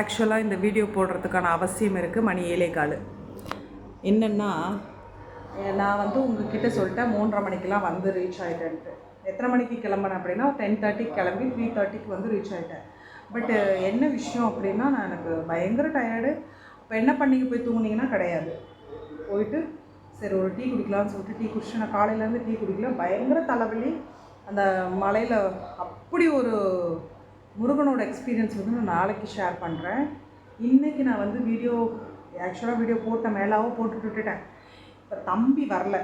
ஆக்சுவலாக இந்த வீடியோ போடுறதுக்கான அவசியம் இருக்குது மணி ஏழே கால். என்னென்னா நான் வந்து உங்ககிட்ட சொல்லிட்டேன் மூன்றரை மணிக்கெலாம் வந்து ரீச் ஆகிட்டேன்ட்டு எத்தனை மணிக்கு கிளம்புனேன் அப்படின்னா டென் தேர்ட்டிக்கு கிளம்பி த்ரீ தேர்ட்டிக்கு வந்து ரீச் ஆகிட்டேன் பட்டு என்ன விஷயம் அப்படின்னா நான் எனக்கு பயங்கர டயர்டு இப்போ என்ன பண்ணிங்க? போய் தூங்குனீங்கன்னா கிடையாது. போயிட்டு சரி ஒரு டீ குடிக்கலாம்னு சொல்லிட்டு டீ குடிச்சு நான் காலையிலேருந்து டீ குடிக்கல. பயங்கர தலைவலி. அந்த மலையில் அப்படி ஒரு முருகனோட எக்ஸ்பீரியன்ஸ் வந்து நான் நாளைக்கு ஷேர் பண்ணுறேன் இன்றைக்கி நான் வந்து வீடியோ ஆக்சுவலாக வீடியோ போட்ட மேலாவோ போட்டுட்டு விட்டுட்டேன். இப்போ தம்பி வரல.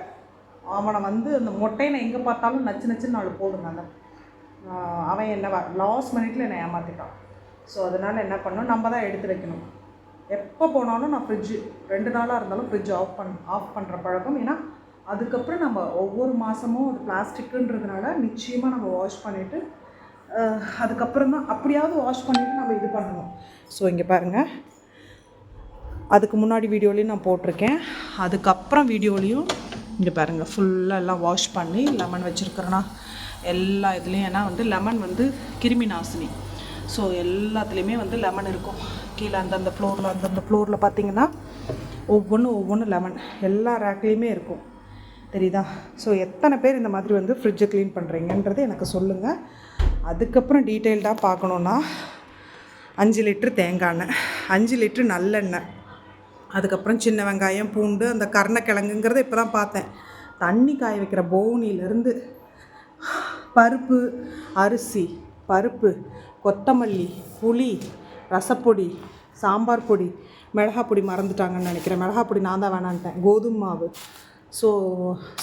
அவனை வந்து அந்த மொட்டையை எங்கே பார்த்தாலும் நச்சு நச்சுன்னு நாலு போடுங்க அந்த அவன் என்ன லாஸ்ட் மினிட்ல என்னை ஏமாற்றிட்டான் ஸோ அதனால் என்ன பண்ணணும்? நம்ம தான் எடுத்து வைக்கணும். எப்போ போனாலும் நான் ஃப்ரிட்ஜு ரெண்டு நாளாக இருந்தாலும் ஃப்ரிட்ஜ் ஆஃப் பண் ஆஃப் பண்ணுற பழக்கம். ஏன்னா அதுக்கப்புறம் நம்ம ஒவ்வொரு மாதமும் அது பிளாஸ்டிக்குன்றதுனால நிச்சயமாக நம்ம வாஷ் பண்ணிவிட்டு அதுக்கப்புறம் தான் அப்படியாவது வாஷ் பண்ணிவிட்டு நம்ம இது பண்ணணும். ஸோ இங்கே பாருங்கள் அதுக்கு முன்னாடி வீடியோலையும் நான் போட்டிருக்கேன். அதுக்கப்புறம் வீடியோலையும் இங்கே பாருங்கள் ஃபுல்லாக எல்லாம் வாஷ் பண்ணி லெமன் வச்சுருக்குறேன்னா எல்லா இதுலேயும் ஏன்னா வந்து லெமன் வந்து கிருமி நாசினி. ஸோ எல்லாத்துலேயுமே வந்து லெமன் இருக்கும். கீழே அந்தந்த ஃப்ளோரில் அந்தந்த ஃப்ளோரில் பார்த்தீங்கன்னா ஒவ்வொன்றும் ஒவ்வொன்றும் லெமன் எல்லா ரேக்லேயுமே இருக்கும். தெரியுதா? ஸோ எத்தனை பேர் இந்த மாதிரி வந்து ஃப்ரிட்ஜை க்ளீன் பண்ணுறீங்கன்றது எனக்கு சொல்லுங்கள் அதுக்கப்புறம் டீட்டெயில்டாக பார்க்கணுன்னா அஞ்சு லிட்ரு தேங்காய் எண்ணெய் அஞ்சு லிட்ரு நல்லெண்ணெய். அதுக்கப்புறம் சின்ன வெங்காயம் பூண்டு அந்த கருணக்கிழங்குங்கிறத இப்போ தான் பார்த்தேன். தண்ணி காய வைக்கிற போனியிலேருந்து பருப்பு அரிசி பருப்பு கொத்தமல்லி புளி ரசப்பொடி சாம்பார் பொடி மிளகா பொடி மறந்துட்டாங்கன்னு நினைக்கிறேன். மிளகா பொடி நான் தான் வேணான்ட்டேன். கோதுமை மாவு ஸோ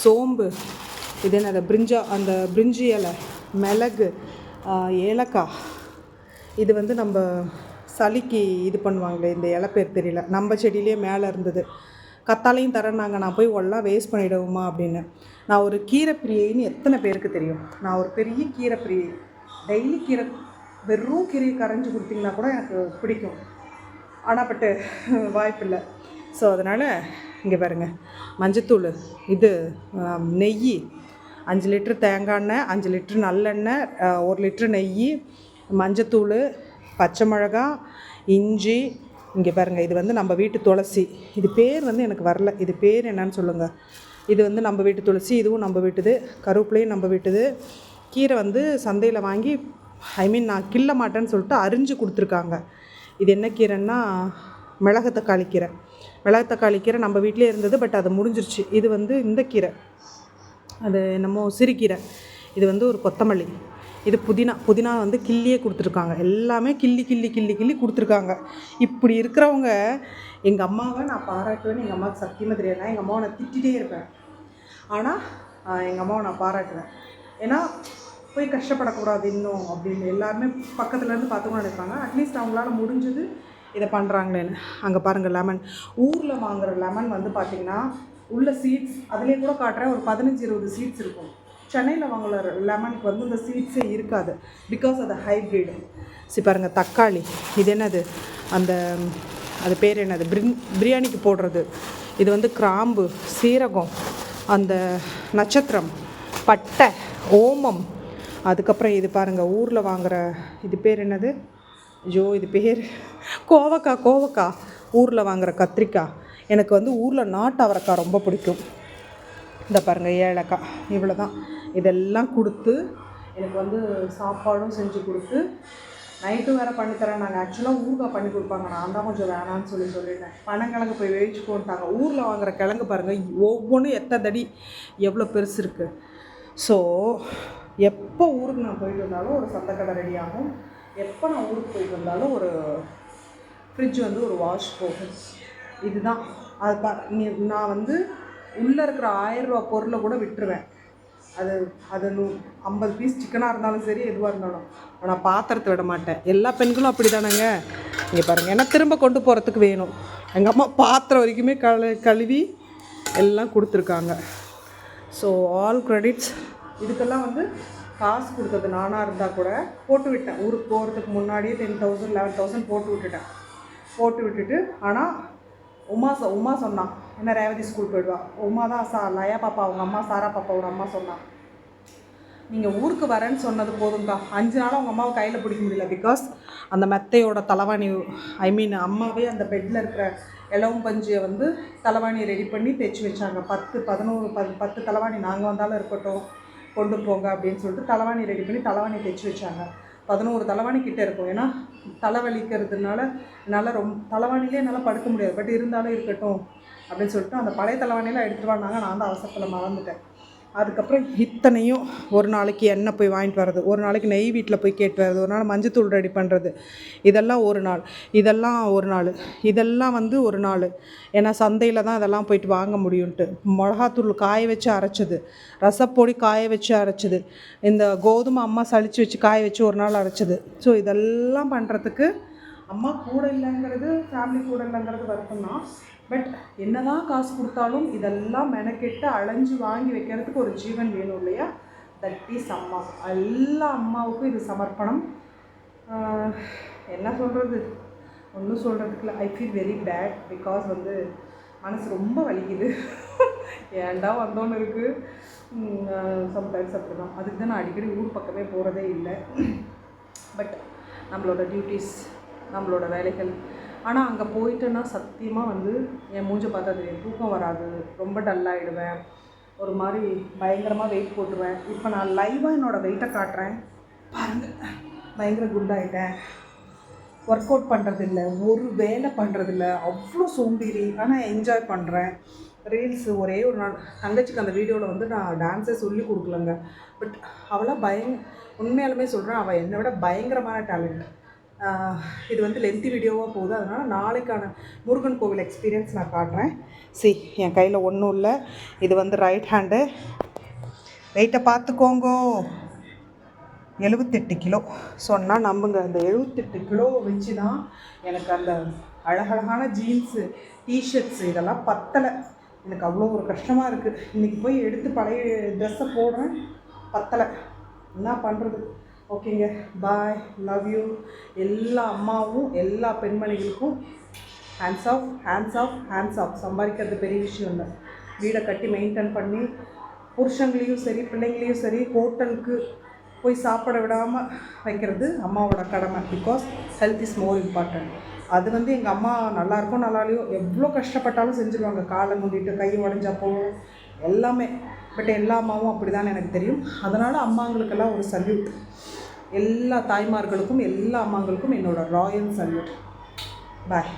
சோம்பு இது என்னது பிரிஞ்சா அந்த பிரிஞ்சி இலை மிளகு ஏலக்காய். இது வந்து நம்ம சளிக்கு இது பண்ணுவாங்களே இந்த இலை பேர் தெரியல. நம்ம செடியிலே மேலே இருந்தது. கத்தாலையும் தரேன்னாங்க. நான் போய் ஒல்லாம் வேஸ்ட் பண்ணிவிடுவோமா அப்படின்னு. நான் ஒரு கீரை பிரியைன்னு எத்தனை பேருக்கு தெரியும்? நான் ஒரு பெரிய கீரை பிரியை டெய்லி கீரை வெறும் கீரையை கரைஞ்சி கொடுத்தீங்கன்னா கூட எனக்கு பிடிக்கும். ஆனால் பட்டு வாய்ப்பில்லை. ஸோ அதனால் இங்கே பாருங்கள் மஞ்சத்தூள் இது நெய் அஞ்சு லிட்ரு தேங்காய் எண்ணெய் அஞ்சு லிட்ரு நல்லெண்ணெய் ஒரு லிட்ரு நெய் மஞ்சத்தூள் பச்சை மிளகா இஞ்சி. இங்கே பாருங்கள் இது வந்து நம்ம வீட்டு துளசி. இது பேர் வந்து எனக்கு வரல. இது பேர் என்னன்னு சொல்லுங்கள் இது வந்து நம்ம வீட்டு துளசி இதுவும் நம்ம வீட்டுது. கருவேப்பிலையும் நம்ம வீட்டுது. கீரை வந்து சந்தையில் வாங்கி ஐ மீன் நான் கிள்ள மாட்டேன்னு சொல்லிட்டு அரிஞ்சு கொடுத்துருக்காங்க. இது என்ன கீரைன்னா மிளகு தக்காளி கீரை. மிளகு தக்காளி கீரை நம்ம வீட்டிலே இருந்தது பட் அது முடிஞ்சிருச்சு. இது வந்து இந்த கீரை. அது என்னமோ சிறுகீரை. இது வந்து ஒரு கொத்தமல்லி. இது புதினா புதினா வந்து கிள்ளியே கொடுத்துருக்காங்க. எல்லாமே கிள்ளி கிள்ளி கிள்ளி கிள்ளி கொடுத்துருக்காங்க. இப்படி இருக்கிறவங்க எங்கள் அம்மாவை நான் பாராட்டுவேன்னு எங்கள் அம்மாவுக்கு சத்தியமாக தெரியாது. நான் எங்கள் அம்மாவை நான் திட்டிகிட்டே இருப்பேன். ஆனால் எங்கள் அம்மாவை நான் பாராட்டுவேன். ஏன்னா போய் கஷ்டப்படக்கூடாது இன்னும் அப்படின்னு எல்லாருமே பக்கத்துலேருந்து பார்த்துக்கணும் நினைப்பாங்க. அட்லீஸ்ட் அவங்களால முடிஞ்சது இதை பண்ணுறாங்களேன்னு அங்கே பாருங்கள் லெமன் ஊரில் வாங்குற லெமன் வந்து பார்த்திங்கன்னா உள்ள சீட்ஸ் அதுலேயே கூட காட்டுறேன் ஒரு பதினஞ்சு இருபது சீட்ஸ் இருக்கும். சென்னையில் வாங்குற லெமனுக்கு வந்து இந்த சீட்ஸே இருக்காது பிகாஸ் அது ஹைப்ரிட் சரி பாருங்கள் தக்காளி இது என்னது? அந்த அது பேர் என்னது? பிரி பிரியாணிக்கு போடுறது. இது வந்து கிராம்பு சீரகம் அந்த நட்சத்திரம் பட்டை ஓமம். அதுக்கப்புறம் இது பாருங்கள் ஊரில் வாங்குகிற இது பேர் என்னது? ஐயோ இது பேர் கோவக்காய் கோவக்காய் ஊரில் வாங்குற கத்திரிக்காய். எனக்கு வந்து ஊரில் நாட்டு அவரைக்காய் ரொம்ப பிடிக்கும். இந்த பாருங்கள் ஏலக்காய். இவ்வளோ தான் இதெல்லாம் கொடுத்து எனக்கு வந்து சாப்பாடும் செஞ்சு கொடுத்து நைட்டும் வேறு பண்ணித்தரேன் நாங்கள் ஆக்சுவலாக ஊறுகாய் பண்ணி கொடுப்பாங்க. நான் தான் கொஞ்சம் வேணான்னு சொல்லி சொல்லிட்டேன். பனங்கிழங்கு போய் வேவிச்சுக்கோன்ட்டாங்க ஊரில் வாங்குற கிழங்கு பாருங்கள் ஒவ்வொன்றும் எத்தனை தடி எவ்வளோ பெருசு இருக்குது ஸோ எப்போ ஊருக்கு நான் போயிட்டு வந்தாலும் ஒரு சத்தக்கடை ரெடி ஆகும். எப்போ நான் ஊருக்கு போயிட்டு வந்தாலும் ஒரு ஃப்ரிட்ஜ் வந்து ஒரு வாஷ் போகும். இதுதான். அது பா நீ நான் வந்து உள்ளே இருக்கிற ஆயிரரூவா பொருளை கூட விட்டுருவேன். அது அது நூ ஐம்பது பீஸ் சிக்கனாக இருந்தாலும் சரி எதுவாக இருந்தாலும். ஆனால் பாத்திரத்தை விட மாட்டேன். எல்லா பெண்களும் அப்படி தானேங்க இங்கே பாருங்கள் ஏன்னா திரும்ப கொண்டு போகிறதுக்கு வேணும். எங்கள் அம்மா பாத்திரம் வரைக்குமே கழு கழுவி எல்லாம் கொடுத்துருக்காங்க. ஸோ ஆல் க்ரெடிட்ஸ் இதுக்கெல்லாம் வந்து காசு கொடுத்தது நானாக இருந்தால் கூட போட்டு விட்டேன். ஊருக்கு போகிறதுக்கு முன்னாடியே டென் தௌசண்ட் லெவன் தௌசண்ட் போட்டு விட்டுட்டேன். போட்டு விட்டுட்டு ஆனால் உமா சொ உமா சொன்னான் என்ன ரேவதி ஸ்கூல் போயிடுவா. உமா தான் சா லயா பாப்பா அவங்க அம்மா சாரா பாப்பாவோட அம்மா சொன்னான் நீங்கள் ஊருக்கு வரேன்னு சொன்னது போதும்க்கா. அஞ்சு நாள் அவங்க அம்மாவை கையில் பிடிக்க முடியல. பிகாஸ் அந்த மெத்தையோட தலைவாணி ஐ மீன் அம்மாவே அந்த பெட்டில் இருக்கிற இலவம் பஞ்சியை வந்து தலைவாணி ரெடி பண்ணி தைச்சி வச்சாங்க. பத்து பதினோரு பத் பத்து தலைவாணி நாங்கள் வந்தாலும் இருக்கட்டும் கொண்டு போங்க அப்படின்னு சொல்லிட்டு தலைவாணி ரெடி பண்ணி தலைவாணி தைச்சி வச்சாங்க. பதினோரு தலைவாணி கிட்டே இருக்கும். ஏன்னா தலைவலிக்கிறதுனால என்னால் ரொம்ப தலைவாணிலே என்னால் படுக்க முடியாது. பட் இருந்தாலும் இருக்கட்டும் அப்படின்னு சொல்லிட்டு அந்த பழைய தலைவாணியெல்லாம் எடுத்துகிட்டு வந்தாங்க நான் தான் அவசரத்தில் மறந்துட்டேன். அதுக்கப்புறம் இத்தனையும் ஒரு நாளைக்கு எண்ணெய் போய் வாங்கிட்டு வர்றது ஒரு நாளைக்கு நெய் வீட்டில் போய் கேட்டு வர்றது ஒரு நாள் மஞ்சத்தூள் ரெடி பண்ணுறது இதெல்லாம் ஒரு நாள் இதெல்லாம் ஒரு நாள் இதெல்லாம் வந்து ஒரு நாள். ஏன்னா சந்தையில் தான் இதெல்லாம் போயிட்டு வாங்க முடியும்ன்ட்டு. மிளகாத்தூள் காய வச்சு அரைச்சது ரசப்பொடி காய வச்சு அரைச்சது இந்த கோதுமை அம்மா சளிச்சு வச்சு காய வச்சு ஒரு நாள் அரைச்சது. ஸோ இதெல்லாம் பண்ணுறதுக்கு அம்மா கூட இல்லைங்கிறது ஃபேமிலி கூட இல்லைங்கிறது வருத்தம் தான் பட் என்னதான் காசு கொடுத்தாலும் இதெல்லாம் மெனக்கெட்டு அலைஞ்சு வாங்கி வைக்கிறதுக்கு ஒரு ஜீவன் வேணும் இல்லையா? தட் இஸ் அம்மா. எல்லா அம்மாவுக்கும் இது சமர்ப்பணம். என்ன சொல்கிறது ஒன்றும் சொல்கிறதுக்குல I feel very bad because வந்து மனசு ரொம்ப வலிக்குது. ஏன்டா வந்தோன்னு இருக்குது சம்டைம்ஸ் அப்படி தான் அதுக்கு தான் நான் அடிக்கடி ஊர் பக்கமே போகிறதே இல்லை. பட் நம்மளோட டியூட்டிஸ் நம்மளோட வேலைகள் ஆனால் அங்கே போயிட்டேன்னா சத்தியமாக வந்து என் மூஞ்சை பார்த்தா தெரியும். தூக்கம் வராது. ரொம்ப டல்லாகிடுவேன் ஒரு மாதிரி பயங்கரமாக வெயிட் போட்டுருவேன். இப்போ நான் லைவாக என்னோடய வெயிட்டை காட்டுறேன். பாருங்கள் பயங்கர குண்டாயிட்டேன் ஒர்க் அவுட் பண்ணுறதில்ல ஒரு வேலை பண்ணுறதில்ல அவ்வளோ சோம்பேறி. ஆனால் என்ஜாய் பண்ணுறேன் ரீல்ஸு ஒரே ஒரு நாள். தங்கச்சிக்கு அந்த வீடியோவில் வந்து நான் டான்ஸே சொல்லி கொடுக்கலங்க. பட் அவளாக பயங் உண்மையாலுமே சொல்கிறேன் அவள் என்னை விட பயங்கரமான டேலண்ட் இது வந்து லென்த்தி வீடியோவாக போகுது. அதனால் நாளைக்கான முருகன் கோவில் எக்ஸ்பீரியன்ஸ் நான் காட்டுறேன். சி என் கையில் ஒன்றும் இல்லை. இது வந்து ரைட் ஹேண்டு வெயிட்டை பார்த்துக்கோங்கோ. எழுபத்தெட்டு கிலோ. சொன்னால் நம்புங்க. அந்த எழுபத்தெட்டு கிலோ வச்சு தான் எனக்கு அந்த அழகழகான ஜீன்ஸு டிஷர்ட்ஸு இதெல்லாம் பத்தலை. எனக்கு அவ்வளோ ஒரு கஷ்டமாக இருக்குது இன்றைக்கி போய் எடுத்து பழைய ட்ரெஸ்ஸை போடுறேன். பத்தலை. என்ன பண்ணுறது ஓகேங்க. பாய் லவ் யூ எல்லா அம்மாவும் எல்லா பெண்மணிகளுக்கும் hands off hands off hands off சம்பாதிக்கிறது பெரிய விஷயம் இல்லை. வீடை கட்டி மெயின்டைன் பண்ணி புருஷங்களையும் சரி பிள்ளைங்களையும் சரி ஹோட்டலுக்கு போய் சாப்பிட விடாமல் வைக்கிறது அம்மாவோட கடமை. Because health is more important அது வந்து எங்கள் அம்மா நல்லாயிருக்கும் நல்லா இல்லையோ எவ்வளோ கஷ்டப்பட்டாலும் செஞ்சுருவாங்க. காலை முண்டிட்டு கை உடஞ்சா போகும் எல்லாமே பட் எல்லா அம்மாவும் அப்படி தான் எனக்கு தெரியும். அதனால் அம்மாங்களுக்கெல்லாம் ஒரு சல்யூட் எல்லா தாய்மார்களுக்கும் எல்லா அம்மாங்களுக்கும் என்னோடய ராயல் சல்யூட் பாய்